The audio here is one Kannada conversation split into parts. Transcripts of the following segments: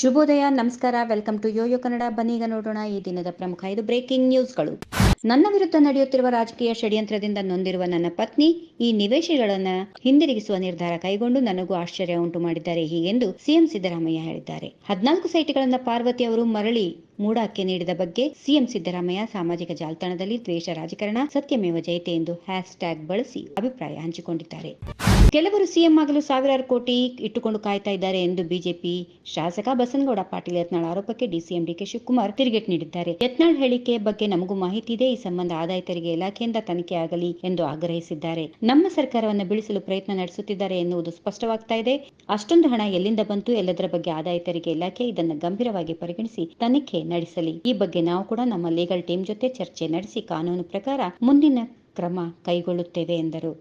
ಶುಭೋದಯ, ನಮಸ್ಕಾರ. ವೆಲ್ಕಮ್ ಟು ಯೋಯೋ ಕನ್ನಡ ಬನ್ನೀಗ ನೋಡೋಣ ಈ ದಿನದ ಪ್ರಮುಖ ಐದು ಬ್ರೇಕಿಂಗ್ ನ್ಯೂಸ್ಗಳು ನನ್ನ ವಿರುದ್ಧ ನಡೆಯುತ್ತಿರುವ ರಾಜಕೀಯ ಷಡ್ಯಂತ್ರದಿಂದ ನೊಂದಿರುವ ನನ್ನ ಪತ್ನಿ ಈ ನಿವೇಶಗಳನ್ನು ಹಿಂದಿರುಗಿಸುವ ನಿರ್ಧಾರ ಕೈಗೊಂಡು ನನಗೂ ಆಶ್ಚರ್ಯ ಉಂಟು ಮಾಡಿದ್ದಾರೆ ಹೀಗೆಂದು ಸಿಎಂ ಸಿದ್ದರಾಮಯ್ಯ ಹೇಳಿದ್ದಾರೆ. ಹದಿನಾಲ್ಕು ಸೈಟ್ಗಳನ್ನ ಪಾರ್ವತಿ ಅವರು ಮರಳಿ ಮೂಡಾಕ್ಕೆ ನೀಡಿದ ಬಗ್ಗೆ ಸಿಎಂ ಸಿದ್ದರಾಮಯ್ಯ ಸಾಮಾಜಿಕ ಜಾಲತಾಣದಲ್ಲಿ ದ್ವೇಷ ರಾಜಕಾರಣ ಸತ್ಯಮೇವ ಜಯತೆ ಎಂದು ಹ್ಯಾಶ್ ಟ್ಯಾಗ್ ಬಳಸಿ ಅಭಿಪ್ರಾಯ ಹಂಚಿಕೊಂಡಿದ್ದಾರೆ. ಕೆಲವರು ಸಿಎಂ ಆಗಲು ಸಾವಿರಾರು ಕೋಟಿ ಇಟ್ಟುಕೊಂಡು ಕಾಯ್ತಾ ಇದ್ದಾರೆ ಎಂದು ಬಿಜೆಪಿ ಶಾಸಕ ಬಸನಗೌಡ ಪಾಟೀಲ್ ಯತ್ನಾಳ್ ಆರೋಪಕ್ಕೆ ಡಿಸಿಎಂ ಡಿಕೆ ಶಿವಕುಮಾರ್ ತಿರುಗೇಟು ನೀಡಿದ್ದಾರೆ. ಯತ್ನಾಳ್ ಹೇಳಿಕೆ ಬಗ್ಗೆ ನಮಗೂ ಮಾಹಿತಿ ಇದೆ. ಈ ಸಂಬಂಧ ಆದಾಯ ತೆರಿಗೆ ಇಲಾಖೆಯಿಂದ ತನಿಖೆ ಆಗಲಿ ಎಂದು ಆಗ್ರಹಿಸಿದ್ದಾರೆ. ನಮ್ಮ ಸರ್ಕಾರವನ್ನು ಬೀಳಿಸಲು ಪ್ರಯತ್ನ ನಡೆಸುತ್ತಿದ್ದಾರೆ ಎನ್ನುವುದು ಸ್ಪಷ್ಟವಾಗ್ತಾ ಇದೆ. ಅಷ್ಟೊಂದು ಹಣ ಎಲ್ಲಿಂದ ಬಂತು ಎಲ್ಲದರ ಬಗ್ಗೆ ಆದಾಯ ತೆರಿಗೆ ಇಲಾಖೆ ಇದನ್ನು ಗಂಭೀರವಾಗಿ ಪರಿಗಣಿಸಿ ತನಿಖೆ ನಡೆಸಲಿ. ಈ ಬಗ್ಗೆ ನಾವು ಕೂಡ ನಮ್ಮ ಲೀಗಲ್ ಟೀಮ್ ಜೊತೆ ಚರ್ಚೆ ನಡೆಸಿ ಕಾನೂನು ಪ್ರಕಾರ ಮುಂದಿನ ಕ್ರಮ ಕೈಗೊಳ್ಳುತ್ತೇವೆ ಎಂದರು.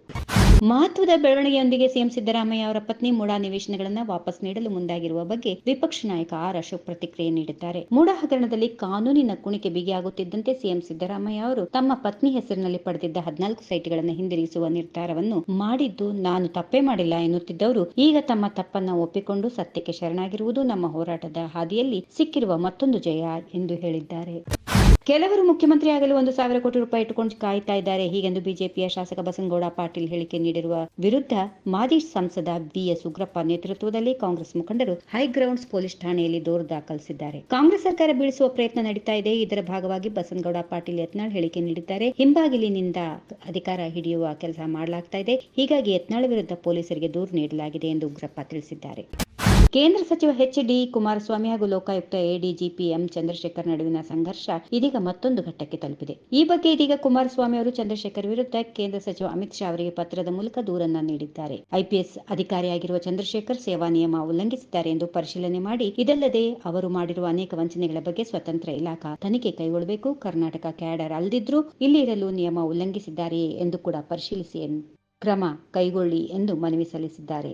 ಮಹತ್ವದ ಬೆಳವಣಿಗೆಯೊಂದಿಗೆ ಸಿಎಂ ಸಿದ್ದರಾಮಯ್ಯ ಅವರ ಪತ್ನಿ ಮೂಡಾ ನಿವೇಶನಗಳನ್ನು ವಾಪಸ್ ನೀಡಲು ಮುಂದಾಗಿರುವ ಬಗ್ಗೆ ವಿಪಕ್ಷ ನಾಯಕ ಆರ್ ಅಶೋಕ್ ಪ್ರತಿಕ್ರಿಯೆ ನೀಡಿದ್ದಾರೆ. ಮೂಡಾ ಹಗರಣದಲ್ಲಿ ಕಾನೂನಿನ ಕುಣಿಕೆ ಬಿಗಿಯಾಗುತ್ತಿದ್ದಂತೆ ಸಿಎಂ ಸಿದ್ದರಾಮಯ್ಯ ಅವರು ತಮ್ಮ ಪತ್ನಿ ಹೆಸರಿನಲ್ಲಿ ಪಡೆದಿದ್ದ ಹದಿನಾಲ್ಕು ಸೈಟ್ಗಳನ್ನು ಹಿಂದಿರುಗಿಸುವ ನಿರ್ಧಾರವನ್ನು ಮಾಡಿದ್ದು, ನಾನು ತಪ್ಪೇ ಮಾಡಿಲ್ಲ ಎನ್ನುತ್ತಿದ್ದವರು ಈಗ ತಮ್ಮ ತಪ್ಪನ್ನ ಒಪ್ಪಿಕೊಂಡು ಸತ್ಯಕ್ಕೆ ಶರಣಾಗಿರುವುದು ನಮ್ಮ ಹೋರಾಟದ ಹಾದಿಯಲ್ಲಿ ಸಿಕ್ಕಿರುವ ಮತ್ತೊಂದು ಜಯ ಎಂದು ಹೇಳಿದ್ದಾರೆ. ಕೆಲವರು ಮುಖ್ಯಮಂತ್ರಿ ಆಗಲು ಒಂದು ಸಾವಿರ ಕೋಟಿ ರೂಪಾಯಿ ಇಟ್ಟುಕೊಂಡು ಕಾಯ್ತಾ ಇದ್ದಾರೆ. ಹೀಗೆಂದು ಬಿಜೆಪಿಯ ಶಾಸಕ ಬಸನಗೌಡ ಪಾಟೀಲ್ ಹೇಳಿಕೆ ನೀಡಿರುವ ವಿರುದ್ಧ ಮಾಜಿ ಸಂಸದ ಬಿಎಸ್ ಉಗ್ರಪ್ಪ ನೇತೃತ್ವದಲ್ಲಿ ಕಾಂಗ್ರೆಸ್ ಮುಖಂಡರು ಹೈಗ್ರೌಂಡ್ಸ್ ಪೊಲೀಸ್ ಠಾಣೆಯಲ್ಲಿ ದೂರು ದಾಖಲಿಸಿದ್ದಾರೆ. ಕಾಂಗ್ರೆಸ್ ಸರ್ಕಾರ ಬೀಳಿಸುವ ಪ್ರಯತ್ನ ನಡೀತಾ ಇದೆ. ಇದರ ಭಾಗವಾಗಿ ಬಸನಗೌಡ ಪಾಟೀಲ್ ಯತ್ನಾಳ್ ಹೇಳಿಕೆ ನೀಡಿದ್ದಾರೆ. ಹಿಂಬಾಗಿಲಿನಿಂದ ಅಧಿಕಾರ ಹಿಡಿಯುವ ಕೆಲಸ ಮಾಡಲಾಗ್ತಾ ಇದೆ. ಹೀಗಾಗಿ ಯತ್ನಾಳ್ ವಿರುದ್ಧ ಪೊಲೀಸರಿಗೆ ದೂರು ನೀಡಲಾಗಿದೆ ಎಂದು ಉಗ್ರಪ್ಪ ತಿಳಿಸಿದ್ದಾರೆ. ಕೇಂದ್ರ ಸಚಿವ ಎಚ್ ಡಿ ಕುಮಾರಸ್ವಾಮಿ ಹಾಗೂ ಲೋಕಾಯುಕ್ತ ಎಡಿಜಿಪಿ ಎಂ ಚಂದ್ರಶೇಖರ್ ನಡುವಿನ ಸಂಘರ್ಷ ಇದೀಗ ಮತ್ತೊಂದು ಘಟ್ಟಕ್ಕೆ ತಲುಪಿದೆ. ಈ ಬಗ್ಗೆ ಇದೀಗ ಕುಮಾರಸ್ವಾಮಿ ಅವರು ಚಂದ್ರಶೇಖರ್ ವಿರುದ್ಧ ಕೇಂದ್ರ ಸಚಿವ ಅಮಿತ್ ಶಾ ಅವರಿಗೆ ಪತ್ರದ ಮೂಲಕ ದೂರನ್ನ ನೀಡಿದ್ದಾರೆ. ಐಪಿಎಸ್ ಅಧಿಕಾರಿಯಾಗಿರುವ ಚಂದ್ರಶೇಖರ್ ಸೇವಾ ನಿಯಮ ಉಲ್ಲಂಘಿಸಿದ್ದಾರೆ ಎಂದು ಪರಿಶೀಲನೆ ಮಾಡಿ, ಇದಲ್ಲದೆ ಅವರು ಮಾಡಿರುವ ಅನೇಕ ವಂಚನೆಗಳ ಬಗ್ಗೆ ಸ್ವತಂತ್ರ ಇಲಾಖಾ ತನಿಖೆ ಕೈಗೊಳ್ಳಬೇಕು, ಕರ್ನಾಟಕ ಕ್ಯಾಡರ್ ಅಲ್ದಿದ್ರೂ ಇಲ್ಲಿ ಇರಲು ನಿಯಮ ಉಲ್ಲಂಘಿಸಿದ್ದಾರೆಯೇ ಎಂದು ಕೂಡ ಪರಿಶೀಲಿಸಿ ಕ್ರಮ ಕೈಗೊಳ್ಳಿ ಎಂದು ಮನವಿ ಸಲ್ಲಿಸಿದ್ದಾರೆ.